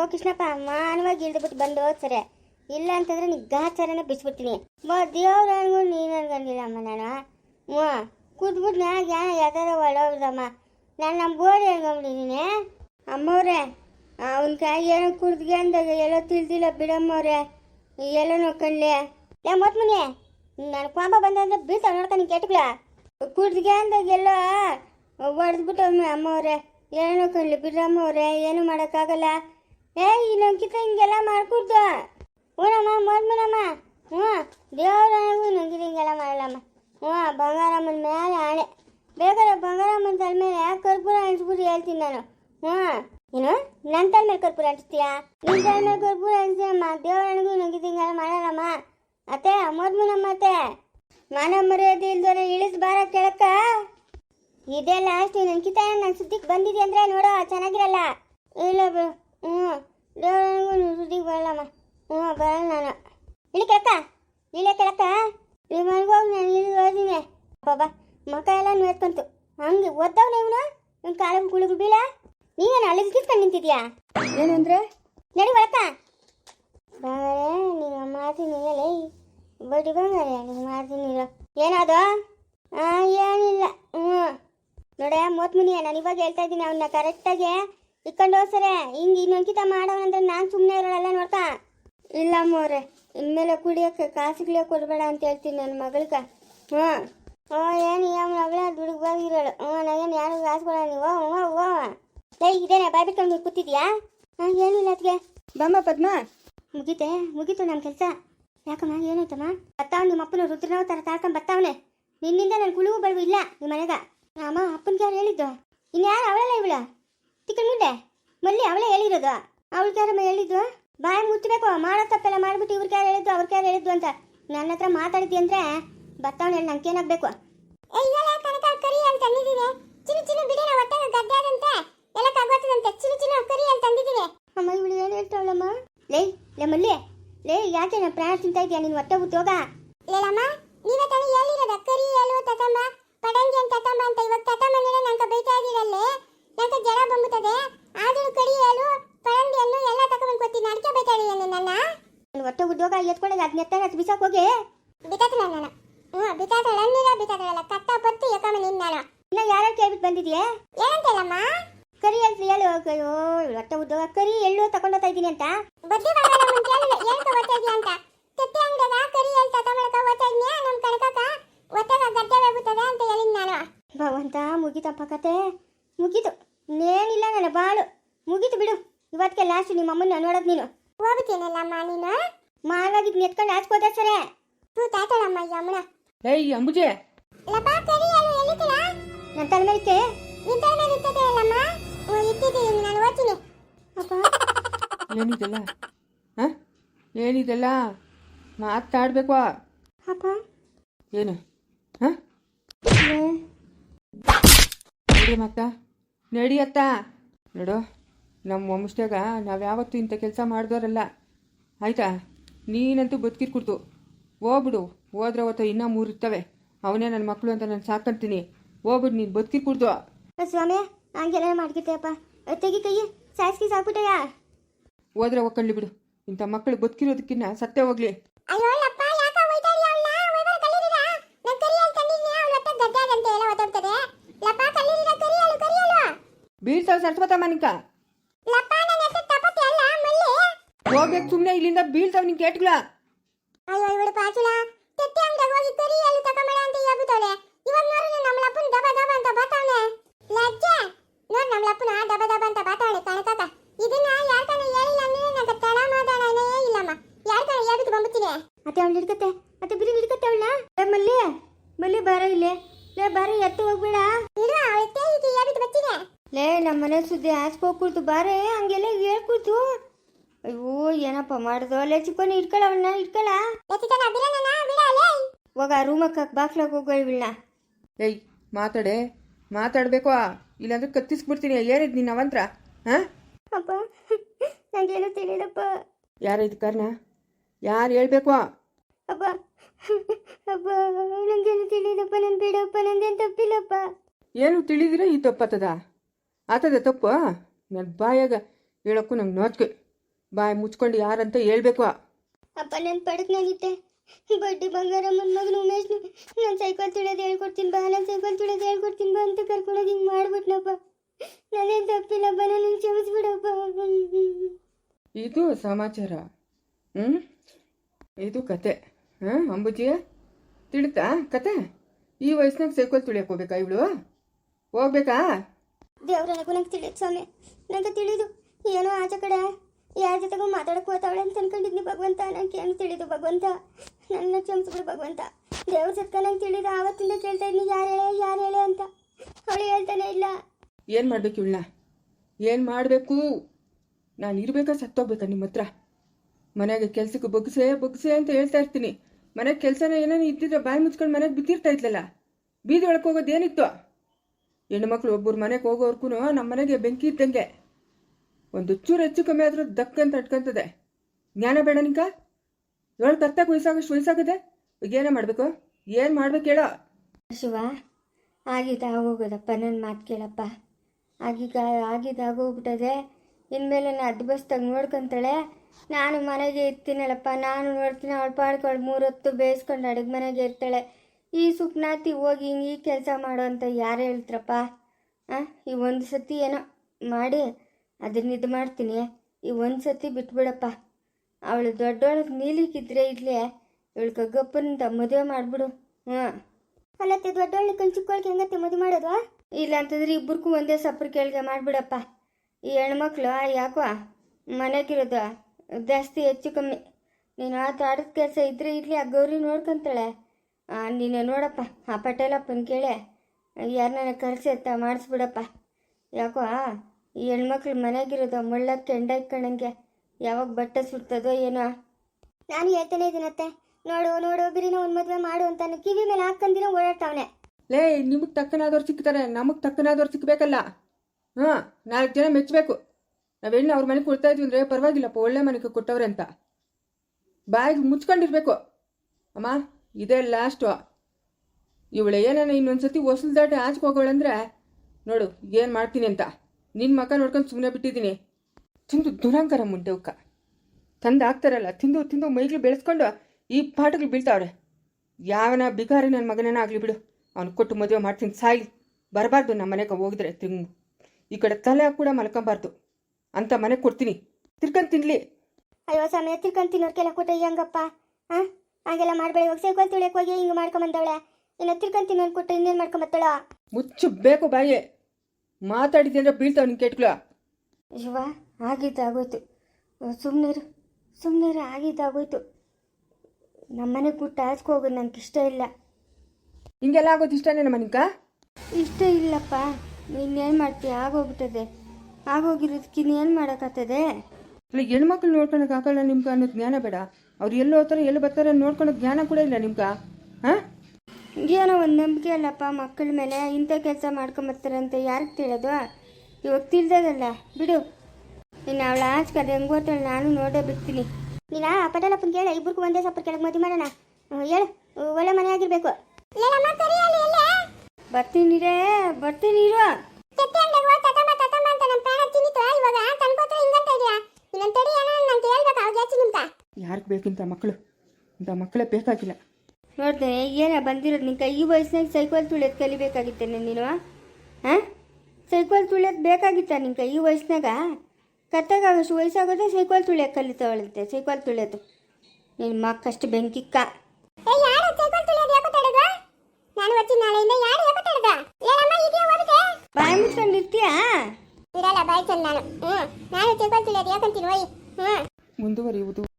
ಓ ಕೃಷ್ಣಪ್ಪ, ಮಾನವಾಗಿ ಇಳಿದ್ಬಿಟ್ಟು ಬಂದು ಸರಿ ಇಲ್ಲ ಅಂತಂದ್ರೆ ನೀ ಗಾಚಾರನೇ ಬಿಚ್ಬಿಡ್ತೀನಿ ಮಾ ದೇವ್ರ ಅನ್ಗಳು ನೀನು ಅನ್ಕೊಂಡಿಲ್ಲ ಅಮ್ಮ ನಾನು. ಹ್ಞೂ ಕೂತ್ಬಿಟ್ಟು ನಾನು ಯಾ ಯಾವ್ದಾರ ಒಳೋದಮ್ಮ ನಾನು ನಮ್ಮ ಬೋರ್ಡ್ ಹೇಳ್ಕೊಂಬಿಟ್ಟಿದ್ದೀನಿ ಅಮ್ಮವ್ರೆ, ಅವನ ಕಾಯಿ ಏನೋ ಕುಡ್ದ್ಗೆ ಅಂದಾಗ ಎಲ್ಲೋ ತಿಳಿದಿಲ್ಲ ಬಿಡಮ್ಮವ್ರೆ. ಎಲ್ಲೋ ನೋಡ್ಕೊಂಡ್ಲೆ. ಲೇ ಮನೆ ನಾನು ಪಾಪ ಬಂದಂದ್ರೆ ಬೀಳ್ತಾವ ನೋಡ್ಕೊಂಡು ಕೆಟ್ಟಗ್ಲ ಕುಡ್ದ್ಗೆ ಅಂದಾಗ ಎಲ್ಲೋ ಹೊಡೆದ್ಬಿಟ್ಟು ಅಮ್ಮವ್ರೆ. ಏನೋ ನೋಡ್ಕೊಂಡ್ಲಿ ಬಿಡ್ರಮ್ಮವ್ರೆ ಏನು ಮಾಡೋಕ್ಕಾಗಲ್ಲ. ಏ ಇನ್ನೊಂದ್ಕಿತ ಹಿಂಗೆಲ್ಲ ಮಾಡ್ಕೊಡ್ದು. ಹ್ಞೂನಮ್ಮ ಮೊದ್ಮನಮ್ಮ ಹ್ಞೂ ದೇವರಾಗೂ ನಂಗಿದ ಹಿಂಗೆಲ್ಲ ಮಾಡಲ್ಲಮ್ಮ ಹ್ಞೂ, ಬಂಗಾರಮ್ಮನ ಮೇಲೆ ಆಣೆ. ಬೇಕಾದ್ರೆ ಬಂಗಾರಮ್ಮನ ತಲೆ ಮೇಲೆ ಕರ್ಪೂರ ಅಂಟಿಸ್ಬಿಟ್ಟು ಹೇಳ್ತೀನಿ ನಾನು. ಹ್ಞೂ, ಏನು? ನನ್ನ ತಲೆ ಮೇಲೆ ಕರ್ಪೂರ ಅಂಟಿಸ್ತೀಯಾ ನಿನ್ನ ತಲೆ ಮೇಲೆ ಕರ್ಪೂರ ಅಂಟಿಸ್ತೀಯಮ್ಮ ದೇವರನಿಗೂ ನಂಗಿದ ಹಿಂಗೆಲ್ಲ ಮಾಡಲ್ಲಮ್ಮ. ಅತ್ತೆ ಮೊದ್ಮನಮ್ಮ ಅತ್ತೆ. ಮಾನ ಮರ್ಯಾದೆ ಇಲ್ದೋರೆ ಇಳಿಸ್ ಬಾರ ಇದೆಲ್ಲ ಅಷ್ಟು ನನ್ನ ನನ್ಕಿತ ನನ್ನ ಸುದ್ದಿಗೆ ಬಂದಿದೆ ಅಂದ್ರೆ ನೋಡೋ, ಚೆನ್ನಾಗಿರಲ್ಲ. ಇಲ್ಲ ಹ್ಞೂ ದೇವರನಿಗೂ ಸುದ್ದಿಗೆ ಬರಲ್ಲಮ್ಮ. ಹ್ಞೂ ಬರಲ್ಲ ನಾನು. ಇಳಿ ಕೆಳಕ ಇಳೆ ಕೆಳಕ. ನಿಮ್ಮ ಮನೆಗೆ ಹೋಗಿ ನಾನು ಇಲ್ಲಿ ಬಾಬಾ ಮಕ ಎಲ್ಲ ನೋಡ್ಕೊಂತು ಹಂಗೆ ಒದ್ದವ್ನ ಇವನು? ನಿಮ್ಮ ಕಾಲಕ್ಕೆ ಕುಳಿಗೆ ಬೀಳ? ನೀವೇನು ಅಲ್ಲಿಗೆ ಕಿತ್ಕೊಂಡು ನಿಂತಿದ್ಯಾ ಏನಂದ್ರೆ ನಡಿ ಒಳಕ. ಬಂಗಾರೆ ನೀನು ಮಾಡ್ತೀನಿ ಲೇ. ಬಡ್ಡಿ ಬಂಗಾರೆ ನೀನು ಮಾಡ್ತೀನಿ ಇರು. ಏನದು? ಹಾಂ ಏನಿಲ್ಲ. ಹ್ಞೂ. ನೋಡ ಮೂವತ್ಮುನಿ ನಾನು ಇವಾಗ ಹೇಳ್ತಾ ಇದ್ದೀನಿ ಅವನ್ನ ಕರೆಕ್ಟಾಗಿ ಇಕ್ಕೊಂಡು ಹೋಗ್ಸರೆ ಹಿಂಗೆ ಇನ್ನೊಂದ್ಕಿತ ಮಾಡೋನಂದ್ರೆ ನಾನು ಸುಮ್ಮನೆ ಇರೋಲ್ಲ ನೋಡ್ಕ ಇಲ್ಲ ಮೋರೆ ಇನ್ಮೇಲೆ ಕುಡಿಯೋಕೆ ಕಾಸುಗಳೇ ಕೊಡಬೇಡ ಅಂತ ಹೇಳ್ತೀನಿ ನನ್ನ ಮಗಳಿಗೆ ಹ್ಞೂ. ಓ ಏನು ಯಾವ ಮಗಳ ದುಡುಗ್ ಬಂದಿರೋಳು ಹ್ಞೂ ನಾಗೇನು ಯಾರು ಕಾಸು ಕೊಡ ನೀವು? ಹ್ಞೂ ಹ್ಞೂ ಲೈ ಇದೇನೆ ಬಾಯ್ ಬಿಟ್ಕೊಂಡು ಕೂತಿದ್ಯಾ? ಹಾಂ ಏನಿಲ್ಲ ಅದಕ್ಕೆ ಬಮ್ಮ ಪದ್ಮ. ಮುಗೀತೆ ಮುಗೀತು ನಮ್ಮ ಕೆಲಸ. ಯಾಕಮ್ಮ ಏನಾಯ್ತಮ್ಮ? ಬತ್ತಾವ್ ನಿಮ್ಮ ಅಪ್ಪನ ರುದ್ರನವ ಥರ ತಾಳ್ಕೊಂಡು ಬತ್ತಾವನೆ. ನಿನ್ನಿಂದ ನನ್ನ ಕುಳುವು ಬಳುವು ಇಲ್ಲ ನಿಮ್ಮ ಮನೆಗ. ಅಮ್ಮ ಅಪ್ಪನಿಗೆ ಯಾರು ಹೇಳಿದ್ದು. ಇನ್ಯಾರು ಅವಳಲ್ಲ ಇವಳ? ತಿಕ್ಕನ್ ಮುಂದೆ. ಮಲ್ಲಿ ಅವಳೇ ಹೇಳಿರೋದು. ಅವಳಿಗೆ ಯಾರಮ್ಮ ಹೇಳಿದ್ದು? ಬಾಯಿ ಮುಚ್ಚಬೇಕು. ಮಾಡೋ ತಪ್ಪೆಲ್ಲ ಮಾಡ್ಬಿಟ್ಟು ಇವ್ರಿಗೆ ಯಾರು ಹೇಳಿದ್ದು ಅವ್ರಿಗೆ ಯಾರು ಹೇಳಿದ್ದು ಅಂತ. ನನ್ನ ಹತ್ರ ಮಾತಾಡಿದ್ದಿ ಅಂದ್ರೆ ಹೇಳಿ ನಂಗೆ ಏನಾಗಬೇಕು? ಅಮ್ಮ ಇವಳು ಏನು ಹೇಳ್ತಾವಳಮ್ಮ ಲೇ ಲೇ ಮಲ್ಲಿ. ಲೇ ಯಾಕೆ ನಾನು ಪ್ರಾಣ ತಿಂತಾ ಇದೆಯಾ? ನಿನ್ನ ಹೊಟ್ಟೆ ಉದ್ಯೋಗ? ಲೇಲಮ್ಮ ನೀವೇ ತಾನೇ ಹೇಳಿರೋದ? ಕರಿ ಎಲು ತತಮ್ಮ ಪಡಂಗಿ ಅಂತ ಅಂತ. ಇವಾಗ ನೀನೇ ನಂಗೆ ಬೈತಾ ಇದ್ದೀರಲ್ಲೇ ನಂಗೆ ಜರ ಬಂಬುತ್ತದೆ ಆದರೂ ಕಡಿಯಲು ಪರಂಡಿಯನ್ನು ಎಲ್ಲ ತಗೊಂಡು ಕೊಡ್ತೀನಿ. ಅದಕ್ಕೆ ಬೈತಾ ಇದ್ದೀನಿ ನನ್ನ. ಒಟ್ಟು ಉದ್ಯೋಗ ಎತ್ಕೊಂಡಾಗ ಅದನ್ನ ಎತ್ತಾಗ ಅದು ಬಿಸಾಕ್ ಹೋಗಿ. ಬಿತ್ತಾತಲ್ಲ ನಾನು ಹ್ಞೂ ಬಿತ್ತಾತಳ ನೀರ ಬಿತ್ತಾತಳಲ್ಲ ಕಟ್ಟ ಪತ್ತು ಯಾಕಮ್ಮ ನಿನ್ನ ನಾನು ಇನ್ನ ಯಾರು ಕೇಳ್ಬಿಟ್ಟು ಬಂದಿದ್ಯೆ? ಏನಂತಲ್ಲಮ್ಮ ಕರಿ ಅಂತ ಹೇಳು. ಅಯ್ಯೋ ಒಟ್ಟ ಉದ್ಯೋಗ. ಕರಿ ಎಳ್ಳು ತಗೊಂಡೋಗ್ತಾ ಇದ್ದೀನಿ ಅಂತ. ಬಡ್ಡಿ ಬರಲ್ಲ ಮುಂಚೆ ಹೇಳಿಲ್ಲ ಏನು ತಗೋತಾ ಇದೀಯ ಅಂತ. ತತ್ತೆ ಅಂಗದ ಕರಿ ಎಳ್ಳು ತಮಳಕ ಓದ್ತಾ ಇದ್ನ್ಯಾ ನಮ್ಮ ಕಣಕಕ ಒತ್ತಾಗ ಗದ್ದೆ ಹೋಗುತ್ತದೆ ಅಂತ ಹೇಳಿದ್ ನಾನು. ಭಗವಂತ ಮುಗಿತಪ್ಪ ಕತೆ. ಮುಗೀತು. ಇನ್ನೇನಿಲ್ಲ ನನ್ನ ಬಾಳು. ಮುಗೀತು ಬಿಡು. ಇವತ್ತಿಗೆ ಲಾಸ್ಟ್ ನಿಮ್ಮ ಅಮ್ಮನ್ನ ನೋಡೋದು ನೀನು. ಹೋಗುತ್ತೇನಲ್ಲಮ್ಮ ನೀನು? ಮಾವಾಗಿದ್ ನೆತ್ಕೊಂಡು ಹಾಚ್ಕೋದ ಸರೇ. ತೂ ತಾತಳಮ್ಮ ಏಯ್ ಅಂಬುಜೆ. ಕರಿ ಎಲ್ಲಿದ್ದೀರಾ? ನನ್ನ ತಲೆ ಮೇಲಕ್ಕೆ ಇತ್ತೆ ತಲೆ ಮೇಲೆ ಇರ್ತದೆ ಅಲ್ಲಮ್ಮ ಇಟ್ಟಿದ್ದೀನಿ ನಾನು ಓದ್ತೀನಿ. ಅಪ್ಪ. ಏನಿದೆಲ್ಲ? ಹಾಂ? ಏನಿದೆಲ್ಲ? ಮಾತಾಡ್ಬೇಕು ಅಪ್ಪ. ಏನು? ಹಾಂ? ಮಾತಾ ನಡಿಯತ್ತ? ನೋಡು ನಮ್ಮ ವಂಶದಾಗ ನಾವು ಯಾವತ್ತೂ ಇಂಥ ಕೆಲಸ ಮಾಡಿದವರಲ್ಲ ಆಯಿತಾ? ನೀನಂತೂ ಬದುಕಿರ್ ಕೊಡ್ತು ಹೋಗ್ಬಿಡು. ಹೋದ್ರೆ ಅವತ್ತು ಇನ್ನೂ ಮೂರು ಇರ್ತವೆ. ಅವನೇ ನನ್ನ ಮಕ್ಕಳು ಅಂತ ನಾನು ಸಾಕಂತೀನಿ. ಹೋಗ್ಬಿಡು ನೀನು ಬದುಕಿರ್ ಕುಡ್ದು ಸ್ವಾಮಿ ಹಂಗೆಲ್ಲ ಮಾಡ್ಕಿದ್ದೆಯಪ್ಪ ತೆಗಿ ಕೈ. ಸಾಸ್ಕಿ ಸಾಕ್ಬಿಟ್ಟಯ್ಯ ಹೋದ್ರೆ ಒಕ್ಕಳ್ಳಿ ಬಿಡು. ಇಂಥ ಮಕ್ಕಳು ಬದುಕಿರೋದಕ್ಕಿನ್ನ ಸತ್ತೇ ಹೋಗ್ಲಿ ಅಯ್ಯೋ ಅಪ್ಪ ಯಾಕ ಹೋಯ್ತಾ ಇದೀಯ ಅವಳನ್ನ ಹೋಯ್ಬರ ಕಲ್ಲಿರಿರಾ ನಾನು ಕರಿಯಲ್ ತಂದಿದ್ನಿ ಅವಳ ಹೊಟ್ಟೆ ಗದ್ದಾದಂತೆ ಎಲ್ಲ ಒದಡ್ತದೆ ಲಪ್ಪ ಕಲ್ಲಿರಿರಾ ಕರಿಯಲು ಕರಿಯಲು ಬೀಳ್ತಾವ ಸರಸ್ವತ ಮನಿಕ. ಲಪ್ಪ ನನ್ನ ಹೆಸರು ತಪತಿ ಅಲ್ಲ ಮಲ್ಲಿ ಹೋಗ್ಬೇಕು ಸುಮ್ಮನೆ ಇಲ್ಲಿಂದ ಬೀಳ್ತಾವ ನಿನ್ ಕೇಟ್ಗಳ ಅಯ್ಯೋ ಇವಳು ಪಾಚುಳ. ತೆತ್ತೆ ಅಂಗಡಿಗೆ ಹೋಗಿ ಕರಿಯಲು ತಗೊಂಬೇಡ ಅಂತ ಹೇಳ್ಬಿಟ್ಟವಳೆ. ಇವಾಗ ನಮ್ಮ ಅಪ್ಪನ ದಬ ದಬ ಅಂತ ಬಾತಾವನೆ. ಲಜ್ಜೆ. ನೋಡ್ ನಮ್ಮ ಅಪ್ಪನ ದಬ ದಬ ಅಂತ ಬಾತಾವಳೆ ಕಣಕಾಕ ಇದನ್ನ ಯಾರ ಕಣ ಹೇಳಿಲ್ಲ ಅಂದ್ರೆ ನಂಗೆ ಮಾತಾಡನೇ ಇಲ್ಲಮ್ಮ. ಯಾರ ಕಣ ಹೇಳ್ಬಿಟ್ಟು ಬಂದ್ಬಿಡ್ತೀನಿ. ಅತ್ತೆ ಅವಳು ಹಿಡ್ಕತ್ತೆ? ಅತ್ತೆ ಬಿರಿ ಹಿಡ್ಕತ್ತೆ ಅವಳನ್ನ? ಮಲ್ಲಿ. ಮಲ್ಲಿ ಬಾರ ಇಲ್ಲೇ. ಲೇ ಬಾರ ಎತ್ತ ಹೋಗ್ಬೇಡ. ಇಡು ಅವತ್ತೆ ಇದು ಹೇಳ್ಬಿಟ್ಟು ಬರ್ತೀನಿ. ಲೇ ನಮ್ಮ ಮನೆ ಸುದ್ದಿ ಹಾಸ್ಕೋಗ್ ಕೂತು ಬಾರೆ ಹಂಗೆಲ್ಲ ಹೇಳ್ಕೂತು ಅಯ್ಯೋ ಏನಪ್ಪ ಮಾಡ್ದೋ? ಅಲ್ಲೇ ಚಿಕ್ಕೋನಿ ಇಟ್ಕೊಳ ಅವಳನ್ನ ಇಟ್ಕೊಳ ಹೋಗ ರೂಮಕ್ಕ ಬಾಕ್ಲಾಗ ಹೋಗೋ ಇವಳನ್ನ. ಏಯ್ ಮಾತಾಡೆ. ಮಾತಾಡ್ಬೇಕು? ಇಲ್ಲಾಂದ್ರೆ ಕತ್ತಿಸ್ಬಿಡ್ತೀನಿ. ಏನಿದ್ ನಿನ್ನ ಅವಂತ್ರ? ಹಾಂ? ಅಪ್ಪ ನಂಗೇನು ತಿಳಿಯಲ್ಲಪ್ಪ ಯಾರು ಇದು ಕಾರಣ? ಯಾರು ಹೇಳ್ಬೇಕು? ಅಪ್ಪ ಅಪ್ಪ ನಂಗೇನು ತಿಳಿಯಲ್ಲಪ್ಪ ನನ್ ಬಿಡಪ್ಪ ನಂದೇನು ತಪ್ಪಿಲ್ಲಪ್ಪ. ಏನು ತಿಳಿದಿರ ಈ ತಪ್ಪತ್ತದ? ಆತದ ತಪ್ಪು ನನ್ನ ಬಾಯಾಗ ಹೇಳಕ್ಕೂ ನಂಗೆ ನೋಚ್ಕೆ. ಬಾಯ್ ಮುಚ್ಕೊಂಡು ಯಾರಂತ ಹೇಳ್ಬೇಕು ಅಪ್ಪ ನನ್ನ ಪಡಕ್ನಾಗಿದ್ದೆ ಬಡ್ಡಿ ಬಂಗಾರಮ್ಮನ ಮಗನ ಉಮೇಶ್ನು. ನಾನು ಸೈಕಲ್ ತುಳಿಯೋದು ಹೇಳ್ಕೊಡ್ತೀನಿ ಬಾ ನಾನು ಸೈಕಲ್ ತುಳಿಯೋದು ಹೇಳ್ಕೊಡ್ತೀನಿ ಬಾ ಅಂತ ಕರ್ಕೊಂಡೋಗಿ ಹಿಂಗೆ ಮಾಡ್ಬಿಟ್ನಪ್ಪ. ನಾನೇನು ತಪ್ಪಿಲ್ಲಪ್ಪ ನನ್ನ ಕ್ಷಮಿಸ್ಬಿಡಪ್ಪ. ಇದು ಸಮಾಚಾರ ಹ್ಞೂ ಇದು ಕತೆ ಹಾಂ ಅಂಬುಜಿ ತಿಳಿತಾ ಕತೆ? ಈ ವಯಸ್ಸಿನಾಗ ಸೈಕಲ್ ತುಳಿಯಕ್ಕೆ ಹೋಗ್ಬೇಕಾ ಇವಳು? ಹೋಗ್ಬೇಕಾ? ದೇವ್ರನಗೂ ನಂಗೆ ತಿಳಿಯೋದು ಸ್ವಾಮಿ, ನಂಗೆ ತಿಳಿದು ಏನೋ ಆಚೆ ಕಡೆ ಯಾರ ಜೊತೆಗೂ ಮಾತಾಡಕ್ಕೆ ಹೋತಾವಳೆ ಅಂತ ಅನ್ಕೊಂಡಿದ್ನಿ ಭಗವಂತ. ನಂಗೆ ಏನು ತಿಳಿದು ಭಗವಂತ? ನನ್ನ ಕ್ಷಮಿಸ್ಬಿಡು ಭಗವಂತ. ದೇವ್ರ ಸತ್ಕ ನಂಗೆ ತಿಳಿದು ಆವತ್ತಿಂದ ಕೇಳ್ತಾ ಇದ್ನಿ, ಯಾರು ಹೇಳೆ ಯಾರು ಹೇಳೆ ಅಂತ. ಅವಳು ಹೇಳ್ತಾನೆ, ಇಲ್ಲ. ಏನು ಮಾಡ್ಬೇಕು ಇವಳನ್ನ? ಏನು ಮಾಡಬೇಕು? ನಾನು ಇರಬೇಕಾ, ಸತ್ತೋಗ್ಬೇಕಾ ನಿಮ್ಮ ಹತ್ರ? ಮನೆಗೆ ಕೆಲಸಕ್ಕೆ ಬಗ್ಸೆ ಬಗ್ಸೆ ಅಂತ ಹೇಳ್ತಾ ಇರ್ತೀನಿ. ಮನೆಗೆ ಕೆಲಸನ ಏನೇನು ಇದ್ದಿದ್ರೆ ಬಾಯಿ ಮುಚ್ಕೊಂಡು ಮನೆಗೆ ಬಿದ್ದಿರ್ತಾ ಇದ್ಲಲ್ಲ? ಬೀದಿ ಒಳಗೆ ಹೋಗೋದು ಏನಿತ್ತು? ಹೆಣ್ಮಕ್ಳು ಒಬ್ಬರು ಮನೆಗೆ ಹೋಗೋರ್ಗೂ ನಮ್ಮ ಮನೆಗೆ ಬೆಂಕಿ ಇದ್ದಂಗೆ. ಒಂದು ಚೂರು ಹೆಚ್ಚು ಕಮ್ಮಿ ಆದರೂ ದಕ್ಕಂತ ಅಟ್ಕೊಂತದೆ. ಜ್ಞಾನ ಬೇಡ ನಿಂಕ? ಏಳು ಕತ್ತಾಗ ವಯಸ್ಸಾಗಷ್ಟು ವಯಸ್ಸಾಗದೆ ಏನೇ ಮಾಡಬೇಕು? ಏನು ಮಾಡ್ಬೇಕು ಹೇಳೋ. ಶಿವ ಆಗೋಗೋದಪ್ಪ ನನ್ನ ಮಾತು ಕೇಳಪ್ಪ. ಆಗೀಗ ಆಗಿದ ಹೋಗ್ಬಿಟ್ಟದೆ ಇನ್ಮೇಲೆ ನಾನು ಬಸ್ತಾಗ ನೋಡ್ಕೊಂತಾಳೆ. ನಾನು ಮನೆಗೆ ಇರ್ತೀನಲ್ಲಪ್ಪ, ನಾನು ನೋಡ್ತೀನಿ, ಅವಳು ಪಾಡ್ಕೊಳ್ ಮೂರೊತ್ತು ಬೇಯಿಸ್ಕೊಂಡು ಅಡುಗೆ ಮನೆಗೆ ಇರ್ತಾಳೆ. ಈ ಸುಪ್ನಾತಿ ಹೋಗಿ ಹಿಂಗೆ ಈ ಕೆಲಸ ಮಾಡು ಅಂತ ಯಾರು ಹೇಳ್ತಾರಪ್ಪ? ಹಾಂ ಈ ಒಂದು ಸತಿ ಏನೋ ಮಾಡಿ ಅದನ್ನ ಇದು ಮಾಡ್ತೀನಿ. ಈ ಒಂದು ಸತಿ ಬಿಟ್ಬಿಡಪ್ಪ. ಅವಳು ದೊಡ್ಡವಳಿಗೆ ನೀಲಿಕ್ಕಿದ್ರೆ ಇಲ್ಲೇ ಇವಳು ಕಗ್ಗಪ್ಪನಿಂದ ಮದುವೆ ಮಾಡಿಬಿಡು. ಹಾಂ. ಅಲ್ಲತ್ತೆ ದೊಡ್ಡವಳ್ಳಿ ಕಣ್ ಚಿಕ್ಕವಳಿಗೆ ಹೆಂಗತ್ತೆ ಮದುವೆ ಮಾಡೋದು? ಇಲ್ಲ ಅಂತಂದ್ರೆ ಇಬ್ಬರಿಗೂ ಒಂದೇ ಸಪ್ರ ಕೇಳಿಗೆ ಮಾಡಿಬಿಡಪ್ಪ. ಈ ಹೆಣ್ಮಕ್ಳು ಯಾಕೋ ಮನೆಗಿರೋದು ಜಾಸ್ತಿ ಹೆಚ್ಚು ಕಮ್ಮಿ. ನೀನು ಆ ತೋಟದ ಕೆಲಸ ಇದ್ರೆ ಇರಲಿ ಆ ಗೌರಿ ನೋಡ್ಕೊಂತಾಳೆ. ನೀನು ನೋಡಪ್ಪ ಆ ಪಟೇಲಪ್ಪನ ಕೇಳೆ ಯಾರನ್ನ ಕರೆಸಿ ಅಂತ ಮಾಡಿಸ್ಬಿಡಪ್ಪ. ಯಾಕೋ ಈ ಹೆಣ್ಮಕ್ಳು ಮನೆಗಿರೋದು ಮುಳ್ಳಕ್ಕೆ ಎಂಡ ಇಕ್ಕಣಂಗೆ ಯಾವಾಗ ಬಟ್ಟೆ ಸುಡ್ತದೋ ಏನೋ. ನಾನು ಹೇಳ್ತಾನೆ ಇದ್ದೀನತ್ತೆ ನೋಡು ನೋಡು ಬಿರಿನ ಒಂದು ಮದುವೆ ಮಾಡು ಅಂತಾನೆ ಕಿವಿ ಮೇಲೆ ಹಾಕ್ಕಂದಿನ ಓಡಾಡ್ತಾವನೆ. ಲೇ ನಿಮಗೆ ತಕ್ಕನಾದವ್ರು ಸಿಗ್ತಾರೆ ನಮಗೆ ತಕ್ಕನಾದವ್ರು ಸಿಗ್ಬೇಕಲ್ಲ ಹಾಂ ನಾಲ್ಕು ಜನ ಮೆಚ್ಚಬೇಕು ನಾವು ಹೆಣ್ಣು ಅವ್ರ ಮನೆಗೆ ಕೊಡ್ತಾ ಇದ್ವಿ ಅಂದರೆ ಪರವಾಗಿಲ್ಲಪ್ಪ ಒಳ್ಳೆ ಮನೆಗೆ ಕೊಟ್ಟವ್ರೆ ಅಂತ. ಬಾಯಿಗೆ ಮುಚ್ಕೊಂಡಿರ್ಬೇಕು. ಅಮ್ಮ ಇದೇ ಲಾಸ್ಟು ಇವಳು ಏನೇನೋ ಇನ್ನೊಂದು ಸತಿ ಹೊಸಲು ದಾಟಿ ಆಚೆಗೆ ಹೋಗೋಳಂದ್ರೆ ನೋಡು, ಏನು ಮಾಡ್ತೀನಿ ಅಂತ. ನಿನ್ನ ಮಕ್ಕ ನೋಡ್ಕೊಂಡು ಸುಮ್ಮನೆ ಬಿಟ್ಟಿದ್ದೀನಿ. ತಿಂದು ದುರಂಕರ ಮುಂಡೆವಕ್ಕ ತಂದು ಹಾಕ್ತಾರಲ್ಲ, ತಿಂದು ತಿಂದು ಮೈಗಳು ಬೆಳೆಸ್ಕೊಂಡು ಈ ಪಾಠಗಳು ಬೀಳ್ತಾವ್ರೆ. ಯಾವನ ಬಿಗಾರಿ ನನ್ನ ಮಗನೇನ ಆಗಲಿ ಬಿಡು. ಅವ್ನು ಕೊಟ್ಟು ಮದುವೆ ಮಾಡ್ತೀನಿ ಸಾಯಿ ಬರಬಾರ್ದು ನಮ್ಮ ಮನೆಗೆ ಹೋಗಿದ್ರೆ ತಿಂಗ್. ಈ ಕಡೆ ತಲೆ ಕೂಡ ಮಲ್ಕೊಬಾರ್ದು. ಅಂತ ಮನೆಗೆ ಕೊಡ್ತೀನಿ. ತಿರ್ಕೊಂಡು ತಿನ್ಲಿ. ಅಯ್ಯೋ ಸಮಯ ತಿರ್ಕೊಂಡು ತಿನ್ನೋರ್ಕೆಲ್ಲ ಕೊಟ್ಟೆ ಹೆಂಗಪ್ಪ? ಹಾಂ ಹಾಗೆಲ್ಲ ಮಾಡಬೇಡಿ ಇವಾಗ ಸೈಕಲ್ ತುಳಿಯಕ್ಕೆ ಹೋಗಿ ಹಿಂಗೆ ಮಾಡ್ಕೊಂಬಂದವಳೆ ಇನ್ನು ತಿರ್ಕೊಂಡು ಕೊಟ್ಟು ಇನ್ನೇನು ಮಾಡ್ಕೊಂಬತ್ತಾಳ ಮುಚ್ಚು ಬೇಕು ಬಾಯಿ. ಮಾತಾಡಿದ್ದೆ ಅಂದ್ರೆ ಬೀಳ್ತಾವ ನಿನ್ ಕೆಟ್ಕಳ. ಶಿವ ಆಗಿದ್ದಾಗೋಯ್ತು ಸುಮ್ಮನಿರು ಸುಮ್ಮನಿರು ಆಗಿದ್ದಾಗೋಯ್ತು ನಮ್ಮನೆ ಗುಟ್ಟು ಆಚೆಗೆ ಹೋಗೋದು ನನಗೆ ಇಷ್ಟ ಇಲ್ಲ. ಹಿಂಗೆಲ್ಲ ಆಗೋದು ಇಷ್ಟನೇ ನಮ್ಮ ನಿಂಕ ಇಷ್ಟ ಇಲ್ಲಪ್ಪ. ಇನ್ನೇನು ಮಾಡ್ತೀಯ? ಆಗೋಗ್ಬಿಟ್ಟದೆ. ಆಗೋಗಿರೋದಕ್ಕೆ ಇನ್ನೇನು ಮಾಡೋಕ್ಕಾಗ್ತದೆ ಇಲ್ಲ ಹೆಣ್ಮಕ್ಳು ನೋಡ್ಕೊಳಕ್ ಆಗಲ್ಲ ನಿಮ್ಗೆ ಅನ್ನೋದು ಜ್ಞಾನ ಬೇಡ. ಅವ್ರು ಎಲ್ಲಿ ಹೋಗ್ತಾರೆ ಎಲ್ಲಿ ಬರ್ತಾರೆ ನೋಡ್ಕೊಳ್ಳೋ ಜ್ಞಾನ ಕೂಡ ಇಲ್ಲ ನಿಮ್ಗೆ. ಹಾಂ? ಏನೋ ಒಂದು ನಂಬಿಕೆ ಅಲ್ಲಪ್ಪ ಮಕ್ಕಳ ಮೇಲೆ ಇಂಥ ಕೆಲಸ ಮಾಡ್ಕೊಂಬರ್ತಾರೆ ಅಂತ ಯಾರಿಗೆ ತಿಳಿಯೋದು ಇವಾಗ ತಿಳಿದದಲ್ಲ. ಬಿಡು. ಇನ್ನು ಅವಳ ಆಚ್ಕಡೆ ಹೆಂಗೆ ಓದ್ತಾಳೆ ನಾನು ನೋಡೇ ಬಿಡ್ತೀನಿ. ನೀನ ಪಟಲಪ್ಪನ ಕೇಳ ಇಬ್ಬರಿಗೂ ಒಂದೇ ಸಪ್ಪರ್ ಕೆಳಗೆ ಮದುವೆ ಮಾಡೋಣ. ಹೇಳು. ಒಳ್ಳೆ ಮನೆ ಆಗಿರ್ಬೇಕು. ಬರ್ತೀನಿ ಬರ್ತೀನಿರು ಬೇಕಿಂತ ಮಕ್ಕಳು. ಇಂಥ ಮಕ್ಕಳೇ ಬೇಕಾಗಿಲ್ಲ. ನೋಡ್ದೆ ಏನ ಬಂದಿರೋದು ನಿಂಗೆ ಈ ವಯಸ್ಸಿನಾಗ ಸೈಕಲ್ ತುಳಿಯೋದು ಕಲಿಬೇಕಾಗಿತ್ತೆ ನೀನು ಹಾಂ ಸೈಕಲ್ ತುಳಿಯೋದು ಬೇಕಾಗಿತ್ತ ನಿಂಗೆ ಈ ವಯಸ್ಸಿನಾಗ? ಕತ್ತಾಗಷ್ಟು ವಯಸ್ಸಾಗೋದೇ ಸೈಕಲ್ ತುಳಿಯೋಕೆ ಕಲಿತಾವಳಂತೆ ಸೈಕಲ್ ತುಳಿಯೋದು. ನಿನ್ನ ಮಕ್ಕಷ್ಟು ಬೆಂಕಿಕ್ಕ. ಬಾಯಿ ಮುಚ್ಕೊಂಡು ಇರ್ತೀಯಾ? ಇರಲ್ಲ ಬಾಯ್ ಚಂದ ನಾನು. ಹ್ಞೂ ನಾನು ಚಿಕ್ಕಲ್ ಅದು ಯಾಕಂತೀನಿ ಹೋಯ್. ಹ್ಞೂ ಮುಂದುವರಿಯುವುದು.